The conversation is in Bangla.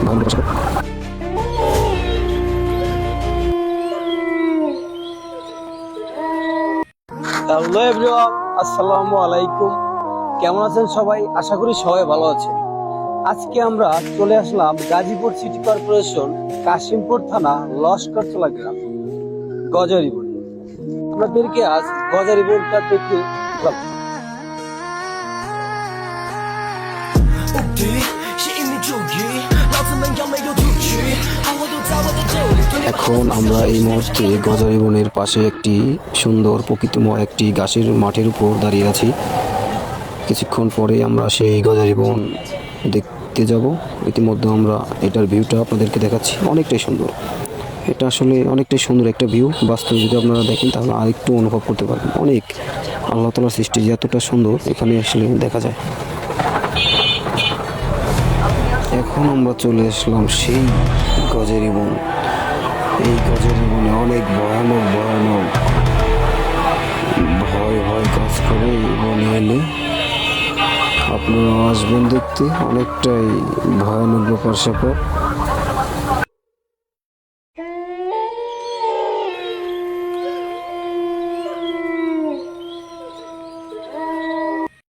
আমাদের পাশে হ্যালো এভরিওয়ান আসসালামু আলাইকুম কেমন আছেন সবাই? আশা করি সবাই ভালো আছে আজকে আমরা চলে আসলাম গাজীপুর সিটি কর্পোরেশন কাশিমপুর থানা লস্করতলা গ্রাম, গজারিপুর। আপনাদেরকে আজ গজারিপুরটা দেখতে She in the joke. এখন আমরা এই মুহূর্তে গজারিবনের পাশে একটি সুন্দর প্রকৃতিময় একটি গাছের মাঠের উপর দাঁড়িয়ে আছি। কিছুক্ষণ পরে আমরা সেই গজারিবন দেখতে যাব। ইতিমধ্যে আমরা এটার ভিউটা আপনাদেরকে দেখাচ্ছি। অনেকটাই সুন্দর। এটা আসলে অনেকটাই সুন্দর একটা ভিউ বাস্তবে যদি আপনারা দেখেন, তাহলে আরেকটু অনুভব করতে পারবেন। অনেক আল্লাহ তালার সৃষ্টি যে এতটা সুন্দর, এখানে আসলে দেখা যায়। এখন আমরা চলে আসলাম সেই গজেরি বন। এই কাজের মনে অনেক ভয়ানক ভয়ানক ভয় ভয় কাজ করে মনে এলে। আপনারা আসবেন দেখতে, অনেকটাই ভয়ানক ব্যাপার স্যাপার